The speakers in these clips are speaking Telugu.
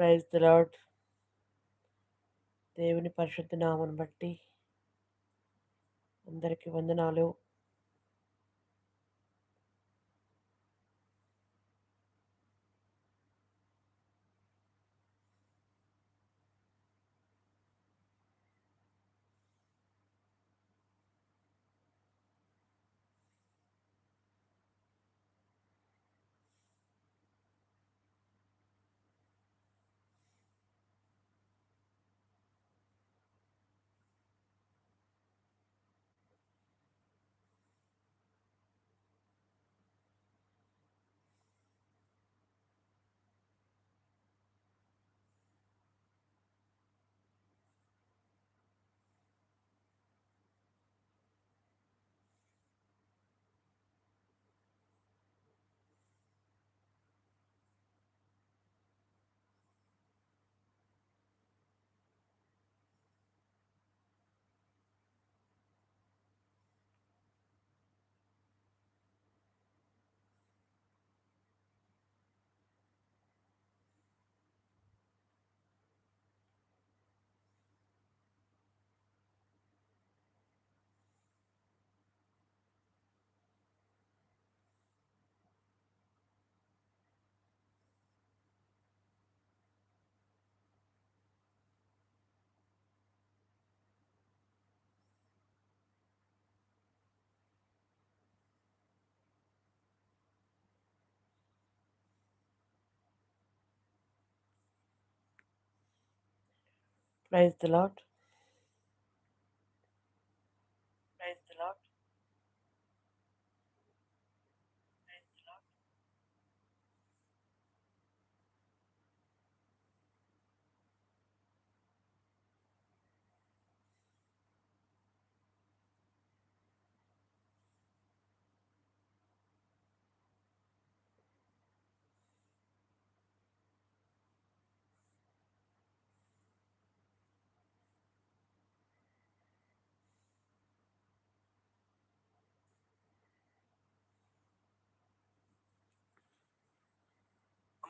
Praise the lord. దేవుని పరిశుద్ధ నామను బట్టి అందరికీ వందనాలు. Praise the lord praise the lord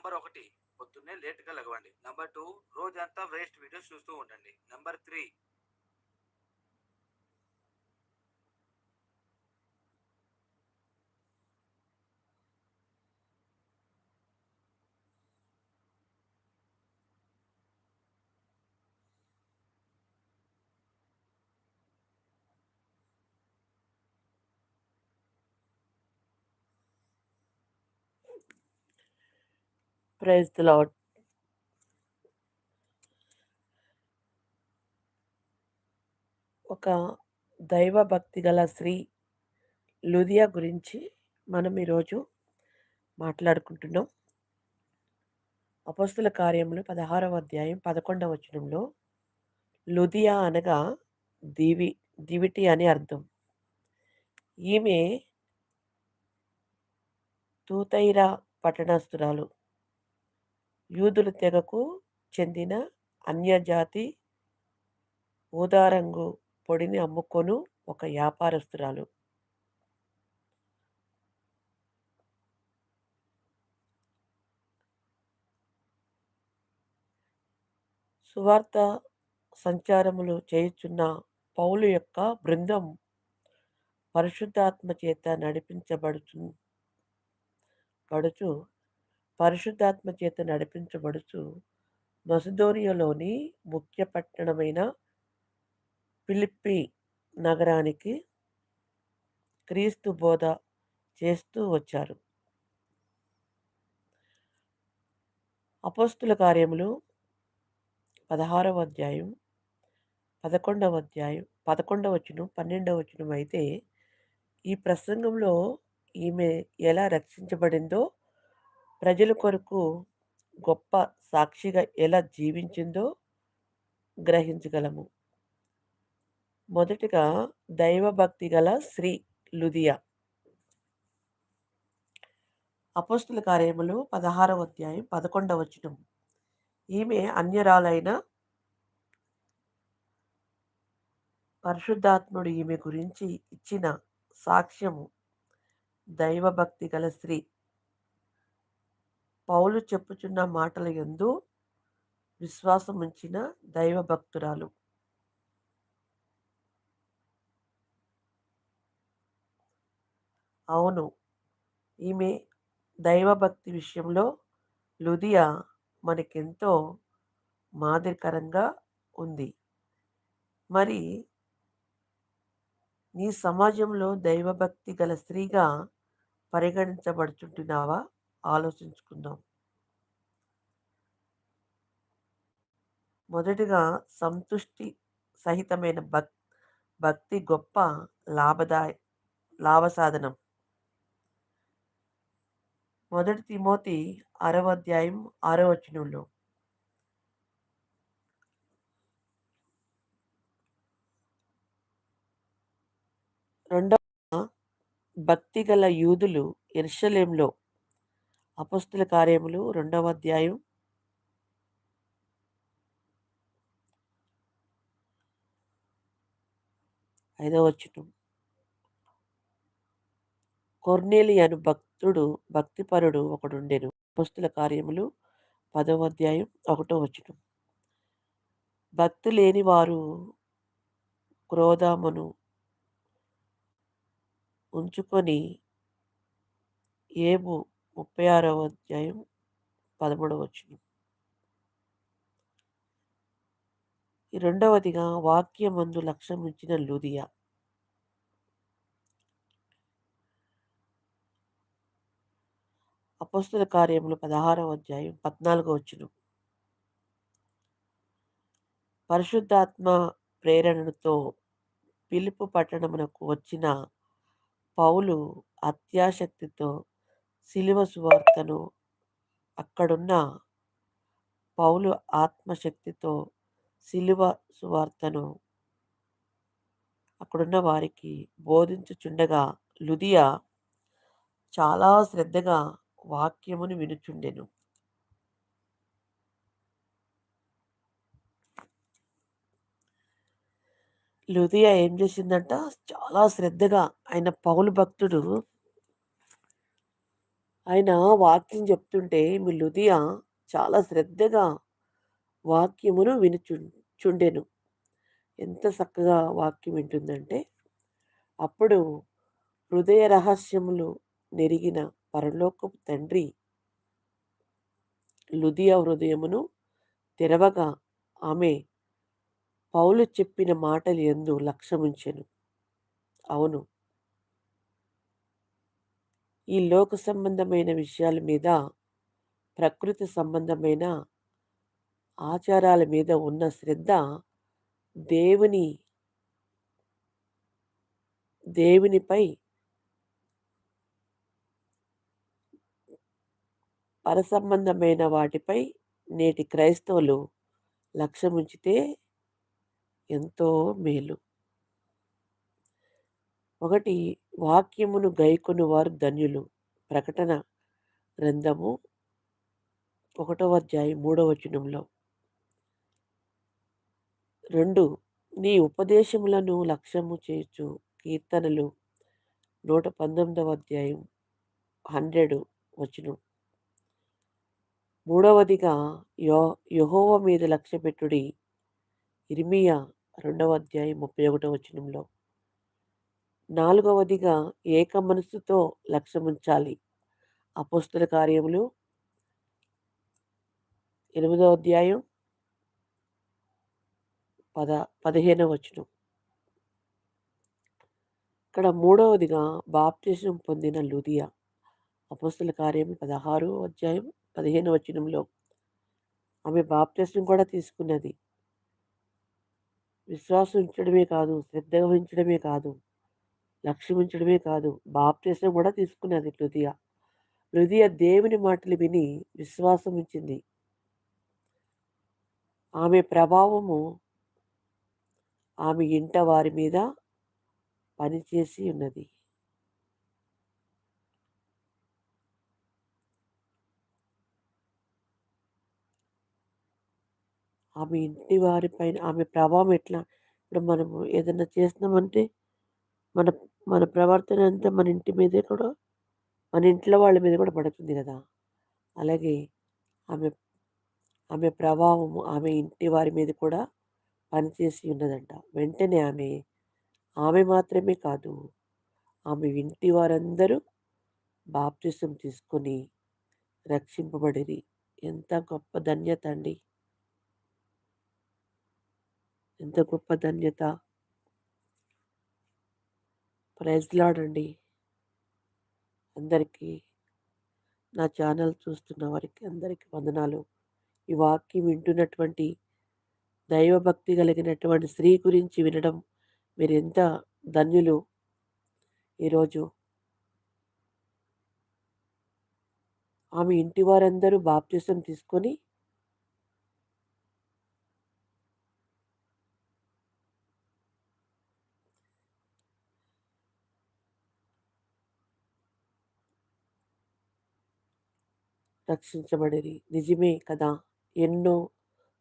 number ఒకటి పొద్దున్నే లేట్గా లగవండి. నెంబర్ టూ రోజంతా వేస్ట్ వీడియోస్ చూస్తూ ఉండండి. Number three praise the lord ఒక దైవ భక్తి గల స్త్రీ లుదియా గురించి మనం ఈరోజు మాట్లాడుకుంటున్నాం. అపస్తుల కార్యములు పదహారవ అధ్యాయం పదకొండవ వచనంలో లుదియా అనగా దివి దివిటి అని అర్థం. ఈమె తూతైరా పట్టణస్తురాలు. యూదుల తెగకు చెందిన అన్యజాతి ఊదారంగు పొడిని అమ్ముకొను ఒక వ్యాపారస్తురాలు సువార్త సంచారములు చేయుచున్న పౌలు యొక్క బృందం పరిశుద్ధాత్మ చేత నడిపించబడుచు పడుచు పరిశుద్ధాత్మ చేత నడిపించబడుచు మసదోనియలోని ముఖ్య పట్టణమైన ఫిలిప్పి నగరానికి క్రీస్తు బోధ చేస్తూ వచ్చారు. అపోస్తుల కార్యములు పదహారవ అధ్యాయం పదకొండవ అధ్యాయం పదకొండవ వచనం పన్నెండవ వచనం అయితే ఈ ప్రసంగంలో ఈమె ఎలా రక్షించబడిందో ప్రజల కొరకు గొప్ప సాక్షిగా ఎలా జీవించిందో గ్రహించగలము. మొదటిగా దైవభక్తి గల శ్రీ లుదియా అపోస్తుల కార్యములు పదహారవ అధ్యాయం పదకొండవ వచనం. ఈమె అన్యరాలైన పరిశుద్ధాత్ముడు ఈమె గురించి ఇచ్చిన సాక్ష్యము దైవభక్తి గల స్త్రీ పౌలు చెప్పుచున్న మాటల ఎందు విశ్వాసముంచిన దైవభక్తురాలు. అవును ఈమె దైవభక్తి విషయంలో లుదియా మనకెంతో మాదిరికరంగా ఉంది. మరి నీ సమాజంలో దైవభక్తి గల స్త్రీగా పరిగణించబడుచుంటున్నావా? ఆలోచించుకుందాం. మొదటిగా సంతుష్టి సహితమైన భక్ భక్తి గొప్ప లాభదాయ లాభ సాధనం మొదటి తిమోతి ఆరవ అధ్యాయం ఆరో వచనంలో. రెండవ భక్తి గల యూదులు ఎర్షలేంలో అపస్తుల కార్యములు రెండవ అధ్యాయం. ఐదవ వచనం. కొర్నేలి అను భక్తుడు భక్తిపరుడు ఒకడుండెను. అపస్తుల కార్యములు పదవ అధ్యాయం ఒకటో వచనం. భక్తి లేని వారు క్రోధమును ఉంచుకొని ఏబు ముప్పై ఆరవ అధ్యాయం పదమూడవ వచనం ఈ రెండవదిగా వాక్యమందు లక్ష్యం ఉంచిన లూదియా. అపస్తుల కార్యములు పదహారవ అధ్యాయం పద్నాలుగో వచ్చును పరిశుద్ధాత్మ ప్రేరణతో పిలుపు పట్టణమునకు వచ్చిన పౌలు అత్యాశక్తితో శిలువ సువార్తను అక్కడున్న పౌలు ఆత్మశక్తితో శిలువ సువార్తను అక్కడున్న వారికి బోధించుచుండగా లుదియా చాలా శ్రద్ధగా వాక్యమును వినుచుండెను. లుదియా ఏం చేసిందంట? చాలా శ్రద్ధగా ఆయన పౌలు భక్తుడు ఆయన వాక్యం చెప్తుంటే మీ లుదియా చాలా శ్రద్ధగా వాక్యమును వినుచు చుండెను. ఎంత చక్కగా వాక్యం వింటుందంటే అప్పుడు హృదయ రహస్యములు నెరిగిన పరలోకపు తండ్రి లుదియా హృదయమును తెరవగా ఆమె పౌలు చెప్పిన మాటలు ఎందు లక్ష్యముంచెను. అవును. ఈ లోక సంబంధమైన విషయాల మీద ప్రకృతి సంబంధమైన ఆచారాల మీద ఉన్న శ్రద్ధ దేవుని దేవునిపై పరసంబంధమైన వాటిపై నేటి క్రైస్తవులు లక్ష్యముంచితే ఎంతో మేలు. ఒకటి వాక్యమును గైకొని వారు ధన్యులు. ప్రకటన గ్రంథము ఒకటవ అధ్యాయం మూడవ వచనంలో. రెండు నీ ఉపదేశములను లక్ష్యము చేయొచ్చు కీర్తనలు నూట పంతొమ్మిదవ అధ్యాయం హండ్రెడ్ వచనం. మూడవదిగా యో యహోవ మీద లక్ష్యపెట్టుడి. ఇర్మియా రెండవ అధ్యాయం ముప్పై ఒకటో వచనంలో. నాలుగవదిగా ఏక మనస్సుతో లక్ష్యముంచాలి అపోస్తుల కార్యములు ఎనిమిదవ అధ్యాయం పద పదిహేనవ వచనం. ఇక్కడ మూడవదిగా బాప్తిజం పొందిన లుదియా. అపోస్తుల కార్యం పదహారు అధ్యాయం పదిహేను వచనంలో. ఆమె బాప్తిజం కూడా తీసుకున్నది. విశ్వాసం ఉంచడమే కాదు శ్రద్ధ వహించడమే కాదు. లక్ష్మించడమే కాదు బాప్తిజం కూడా తీసుకున్నది లుదియా లుదియా దేవుని మాటలు విని విశ్వాసం ఉంచింది. ఆమె ప్రభావము ఆమె ఇంట వారి మీద పనిచేసి ఉన్నది. ఆమె ఇంటి వారిపైన ఆమె ప్రభావం ఎట్లా? ఇప్పుడు మనము ఏదైనా చేస్తున్నామంటే మన మన ప్రవర్తన అంతా మన ఇంటి మీదే కూడా మన ఇంట్లో వాళ్ళ మీద కూడా పడుతుంది కదా. అలాగే ఆమె ఆమె ప్రభావము ఆమె ఇంటి వారి మీద కూడా పనిచేసి ఉన్నదంట. వెంటనే ఆమె ఆమె మాత్రమే కాదు ఆమె ఇంటి వారందరూ బాప్తిసం తీసుకొని రక్షింపబడిరి. ఎంత గొప్ప ధన్యత అండి. ఎంత గొప్ప ధన్యత. ప్రైజ్లాడండి. అందరికీ నా ఛానల్ చూస్తున్న వారికి అందరికీ వందనాలు. ఈ వాక్యం వింటున్నటువంటి దైవభక్తి కలిగినటువంటి స్త్రీ గురించి వినడం మీరు ఎంత ధన్యులు. ఈరోజు ఆమె ఇంటి వారందరూ బాప్తిసం తీసుకొని రక్షించబడిరి. నిజమే కదా? ఎన్నో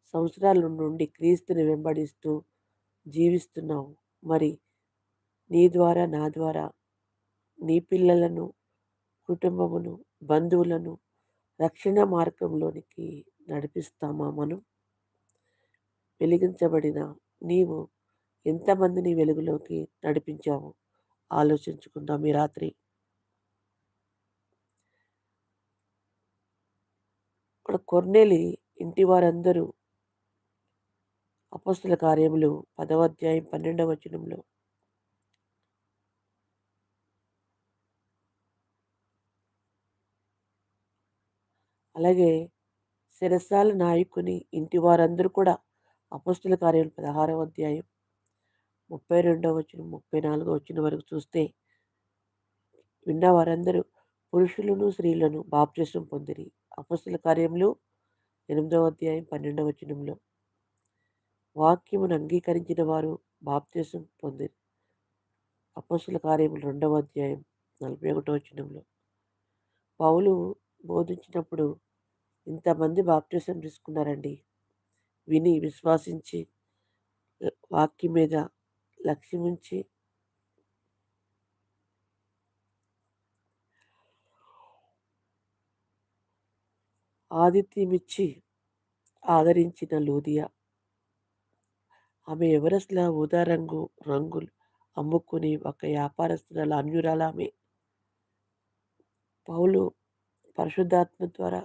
సంవత్సరాల నుండి క్రీస్తుని వెంబడిస్తూ జీవిస్తున్నావు. మరి నీ ద్వారా నా ద్వారా నీ పిల్లలను కుటుంబమును బంధువులను రక్షణ మార్గంలోనికి నడిపిస్తామా మనం? వెలిగించబడిన నీవు ఎంతమందిని వెలుగులోకి నడిపించావు? ఆలోచించుకుందాం ఈ రాత్రి. అక్కడ కొర్నేలి ఇంటి వారందరూ అపస్తుల కార్యములు పదవ అధ్యాయం పన్నెండవ వచనంలో. అలాగే శిరసాల నాయకుని ఇంటి వారందరూ కూడా అపస్తుల కార్యాలు పదహారవ అధ్యాయం ముప్పై రెండవ వచ్చిన ముప్పై నాలుగో వచ్చిన వరకు చూస్తే విన్న వారందరూ పురుషులను స్త్రీలను బాప్తిసం పొందిరి. అపస్తుల కార్యములు ఎనిమిదవ అధ్యాయం పన్నెండవ వచనంలో. వాక్యమును అంగీకరించిన వారు బాప్తిసం పొంది అపస్తుల కార్యములు రెండవ అధ్యాయం నలభై ఒకటో వచనంలో. పౌలు బోధించినప్పుడు ఇంతమంది బాప్టిజం తీసుకున్నారండి. విని విశ్వాసించి వాక్యం మీద లక్ష్యం ఆతిథ్యమిచ్చి ఆదరించిన లూదియా ఆమె ఎవరెస్ట్ల ఊదా రంగు రంగులు అమ్ముకుని ఒక వ్యాపారస్తుల అన్యురాల ఆమె. పౌలు పరిశుద్ధాత్మ ద్వారా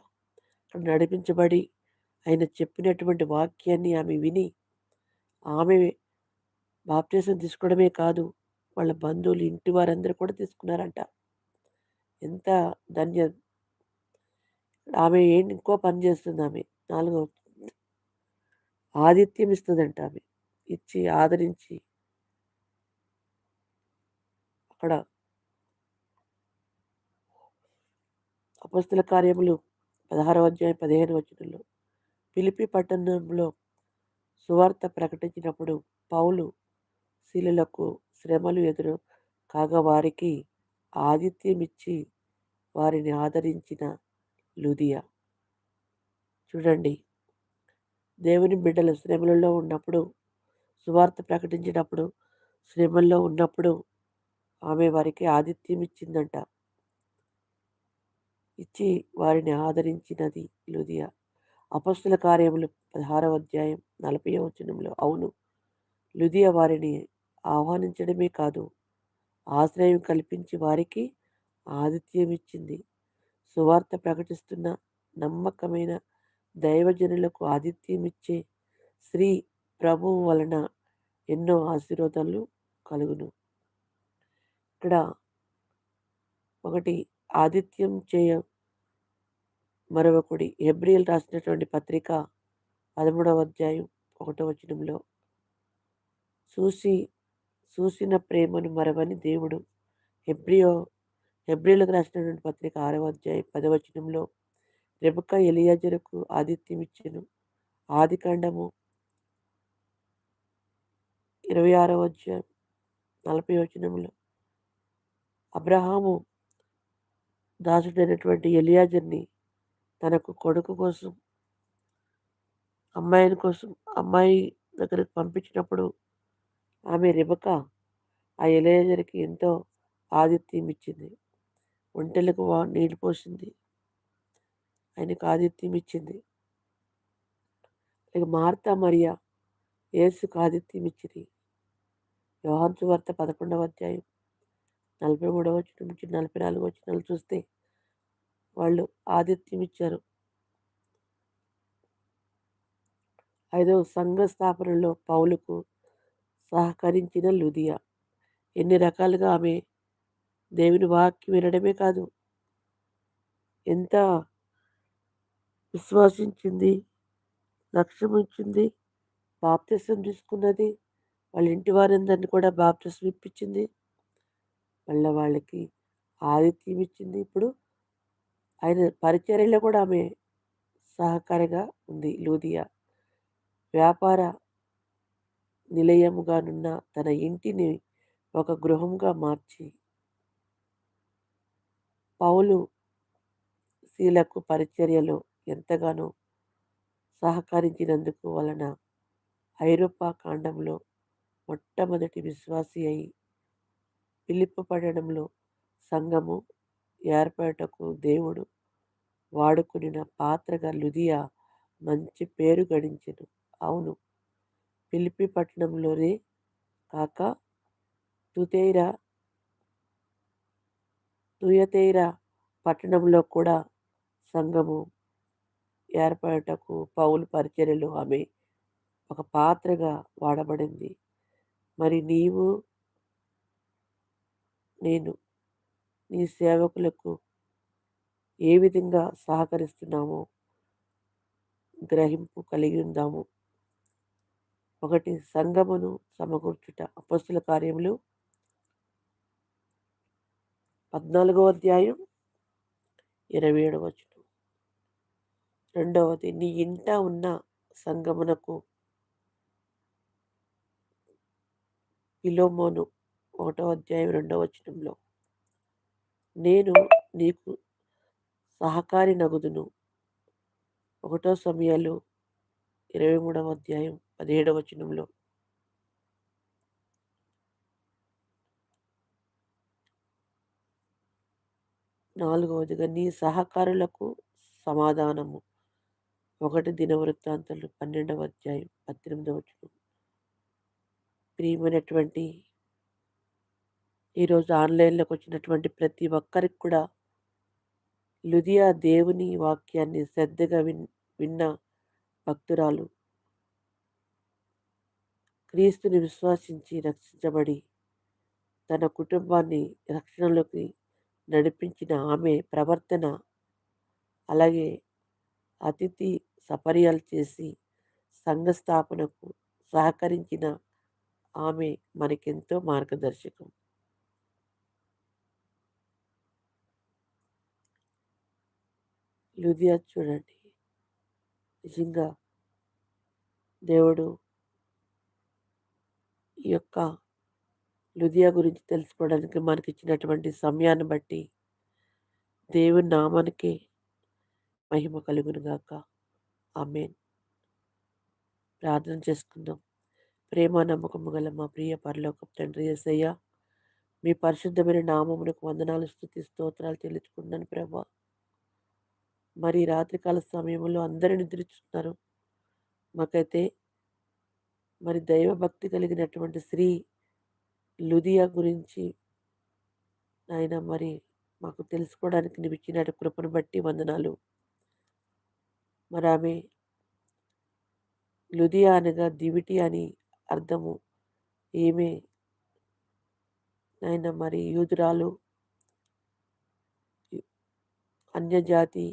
నడిపించబడి ఆయన చెప్పినటువంటి వాక్యాన్ని ఆమె విని ఆమె బాప్తీసం తీసుకోవడమే కాదు వాళ్ళ బంధువులు ఇంటి వారందరూ కూడా తీసుకున్నారంట. ఎంత ధన్య ఆమె ఏంటి? ఇంకో పని చేస్తుంది ఆమె. నాలుగో ఆదిత్యం ఇస్తుందంట ఆమె. ఇచ్చి ఆదరించి అక్కడ అపస్తుల కార్యములు పదహారవ అధ్యాయం పదిహేను వచనంలో. పిలిపి పట్టణంలో సువార్త ప్రకటించినప్పుడు పౌలు శిలులకు శ్రమలు ఎదురు కాగా వారికి ఆతిథ్యం ఇచ్చి వారిని ఆదరించిన లుదియా చూడండి. దేవుని బిడ్డలు శ్రమలలో ఉన్నప్పుడు సువార్త ప్రకటించినప్పుడు శ్రమల్లో ఉన్నప్పుడు ఆమె వారికి ఆతిథ్యం ఇచ్చిందంట. ఇచ్చి వారిని ఆదరించినది లుదియా అపస్తుల కార్యములు పదహారవ అధ్యాయం నలభై వచనంలో. అవును లుదియా వారిని ఆహ్వానించడమే కాదు ఆశ్రయం కల్పించి వారికి ఆతిథ్యం ఇచ్చింది. సువార్త ప్రకటిస్తున్న నమ్మకమైన దైవజనులకు ఆతిథ్యం ఇచ్చే శ్రీ ప్రభువు వలన ఎన్నో ఆశీర్వాదాలు కలుగును. ఇక్కడ ఒకటి ఆదిత్యం చేయ మరొకటి హెబ్రియల్ రాసినటువంటి పత్రిక పదమూడవ అధ్యాయం ఒకటో వచనంలో చూసి చూసిన ప్రేమను మరవని దేవుడు హెబ్రియో హెబ్రిలకు రాసినటువంటి పత్రిక ఆరవ అధ్యాయం పదవచనంలో రెబక ఎలియాజరుకు ఆదిత్యం ఇచ్చెను. ఆది కాండము ఇరవై ఆరవ అధ్యాయం నలభై వచనంలో అబ్రహాము దాసుడైనటువంటి ఎలియాజర్ని తనకు కొడుకు కోసం అమ్మాయిని కోసం అమ్మాయి దగ్గరకు పంపించినప్పుడు ఆమె రిబక ఆ ఎలియాజర్కి ఎంతో ఆదిత్యం ఇచ్చింది. ఒంటెలకు నీళ్ళు పోసింది. ఆయనకు ఆదిత్యం ఇచ్చింది. ఇక మార్తా మరియా యేసుకు ఆతిథ్యం ఇచ్చింది యోహాన్ వార్త పదకొండవ అధ్యాయం నలభై మూడవ వచ్చిన నుంచి నలభై నాలుగు వచ్చినాలు చూస్తే వాళ్ళు ఆతిథ్యం ఇచ్చారు. ఐదవ సంఘ స్థాపనలో పౌలుకు సహకరించిన లుదియా. ఎన్ని రకాలుగా ఆమె దేవుని వాక్యం వినడమే కాదు. ఎంత విశ్వాసించింది లక్ష్యం ఉంచింది బాప్తిసం తీసుకున్నది వాళ్ళ ఇంటి వారందరిని కూడా బాప్తిసం ఇప్పించింది. మళ్ళీ వాళ్ళకి ఆదిత్యం ఇచ్చింది. ఇప్పుడు ఆయన పరిచర్యలో కూడా ఆమె సహకారిగా ఉంది. లూదియా వ్యాపార నిలయముగానున్న తన ఇంటిని ఒక గృహంగా మార్చి పౌలు శీలకు పరిచర్యలో ఎంతగానో సహకరించినందుకు వలన ఐరోపా ఖండంలో మొట్టమొదటి విశ్వాసి అయి పిలుపు సంఘము ఏర్పడటకు దేవుడు వాడుకునిన పాత్రగా లుదియా మంచి పేరు గడించెను. అవును పిలిపి పట్టణంలోనే కాక తుతేరా తుయతేరా పట్టణంలో కూడా సంఘము ఏర్పడటకు పౌలు పరిచర్యలు ఆమె ఒక పాత్రగా వాడబడింది. మరి నీవు నేను నీ సేవకులకు ఏ విధంగా సహకరిస్తున్నామో గ్రహింపు కలిగి ఉందాము. ఒకటి సంగమును సమకూర్చుట అపస్తుల కార్యములు పద్నాలుగో అధ్యాయం ఇరవై ఏడవ రెండవది నీ ఇంట ఉన్న సంగమునకు పిలోమోను ఒకటో అధ్యాయం రెండవ వచనంలో నేను నీకు సహకారి నగుదును. ఒకటో సమయాలు ఇరవై మూడవ అధ్యాయం పదిహేడవ వచనంలో నాలుగవదిగా నీ సహకారులకు సమాధానము. ఒకటి దినవృత్తాంతాలు పన్నెండవ అధ్యాయం పద్దెనిమిదవ వచనం ప్రియమైనటువంటి ఈరోజు ఆన్లైన్లోకి వచ్చినటువంటి ప్రతి ఒక్కరికి కూడా లుదియా దేవుని వాక్యాన్ని శ్రద్ధగా విన్ విన్న భక్తురాలు క్రీస్తుని విశ్వాసించి రక్షించబడి తన కుటుంబాన్ని రక్షణలోకి నడిపించిన ఆమె ప్రవర్తన అలాగే అతిథి సపర్యాలు చేసి సంఘ స్థాపనకు సహకరించిన ఆమె మనకెంతో మార్గదర్శకం. లుదియా చూడండి. నిజంగా దేవుడు ఈ యొక్క లుదియా గురించి తెలుసుకోవడానికి మనకి ఇచ్చినటువంటి సమయాన్ని బట్టి దేవుని నామానికి మహిమ కలుగునుగాక ఆమెన్. ప్రార్థన చేసుకుందాం. ప్రేమ నమ్మకము గల మా ప్రియ పరలోక తండ్రి ఏసయ్య మీ పరిశుద్ధమైన నామమునకు వందనాలు స్థుతి స్తోత్రాలు చెల్లించుకుంటున్నాను ప్రభా. మరి రాత్రికాల సమయంలో అందరూ నిద్రిస్తున్నారు. మాకైతే మరి దైవభక్తి కలిగినటువంటి స్త్రీ లుదియా గురించి నాయన మరి మాకు తెలుసుకోవడానికి నువ్వు ఇచ్చిన కృపను బట్టి వందనాలు. మరి ఆమె లుదియా అనగా దివిటి అని అర్థము. ఏమే? నాయన మరి యూదురాలు అన్యజాతి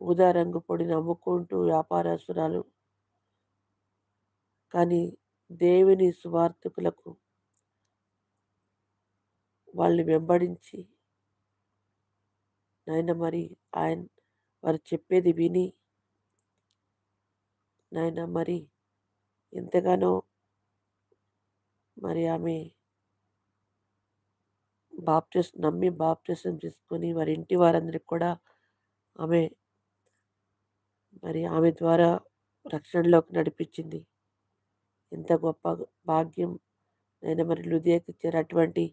ఊదా రంగు పొడిని అమ్ముకుంటూ వ్యాపారస్తురాలు. కానీ దేవుని సువార్థకులకు వాళ్ళని వెంబడించి నాయన మరి ఆయన వారు చెప్పేది విని నాయన మరి ఎంతగానో మరి ఆమె బాప్టిస్ నమ్మి బాప్టిసం తీసుకొని వారి ఇంటి వారందరికి కూడా ఆమె మరి ఆమె ద్వారా రక్షణలోకి నడిపించింది. ఎంత గొప్ప భాగ్యం నేను మరి లుదియాకి ఇచ్చారు అటువంటి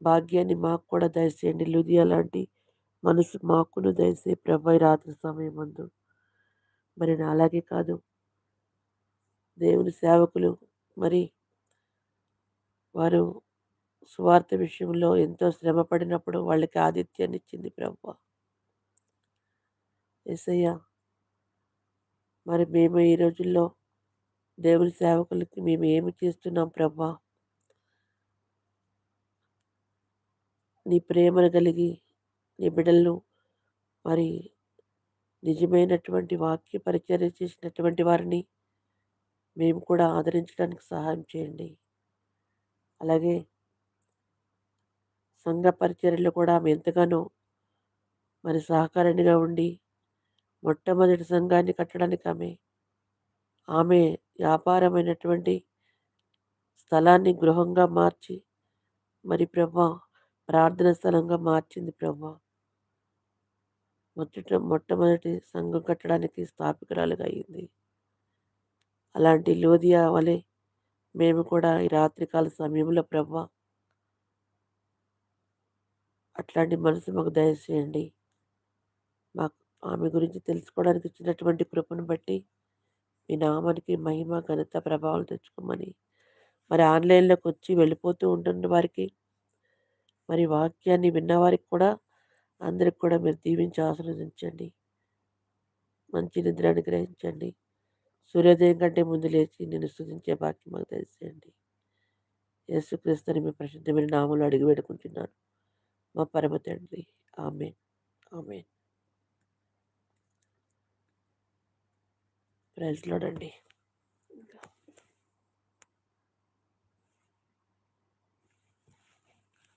భాగ్యాన్ని మాకు కూడా దయచేయండి. లుధియా లాంటి మనసు మాకును దయచేయి ప్రభు రాత్రి సమయం అందు మరి నాలాగే కాదు. దేవుని సేవకులు మరి వారు సువార్త విషయంలో ఎంతో శ్రమ పడినప్పుడు వాళ్ళకి ఆతిథ్యాన్ని ఇచ్చింది ప్రభు. ఎసయ్య మరి మేము ఈ రోజుల్లో దేవుని సేవకులకి మేము ఏమి చేస్తున్నాం ప్రభా? నీ ప్రేమను కలిగి నీ బిడ్డలను మరి నిజమైనటువంటి వాక్య పరిచర్య చేసినటువంటి వారిని మేము కూడా ఆదరించడానికి సహాయం చేయండి. అలాగే సంఘ పరిచర్యలు కూడా ఆమె ఎంతగానో మరి సహకారిణిగా ఉండి మొట్టమొదటి సంఘాన్ని కట్టడానికి ఆమె ఆమె వ్యాపారమైనటువంటి స్థలాన్ని గృహంగా మార్చి మరి ప్రభా ప్రార్థన స్థలంగా మార్చింది ప్రభా. మొదట మొట్టమొదటి సంఘం కట్టడానికి స్థాపికరాలుగా అయింది. అలాంటి లోదియా వలె మేము కూడా ఈ రాత్రికాల సమయంలో ప్రభా అట్లాంటి మనసు మాకు దయచేయండి. మాకు ఆమె గురించి తెలుసుకోవడానికి ఇచ్చినటువంటి కృపను బట్టి మీ నామానికి మహిమ ఘనత ప్రభావం తెచ్చుకోమని. మరి ఆన్లైన్లోకి వచ్చి వెళ్ళిపోతూ ఉంటున్న వారికి. మరి వాక్యాన్ని విన్నవారికి కూడా అందరికి కూడా మీరు దీవించి ఆశీర్వదించండి. మంచి నిద్ర అనుగ్రహించండి. సూర్యోదయం కంటే ముందు లేచి నేను స్థుతించే బాక్యం మాకు తెలిసేయండి యేసుక్రీస్తుని మీ ప్రసిద్ధమైన నామంలో అడిగి పెడుకుంటున్నాను మా పరమ తండ్రి. ఆమె ఆమె ప్రైజ్లోడండి.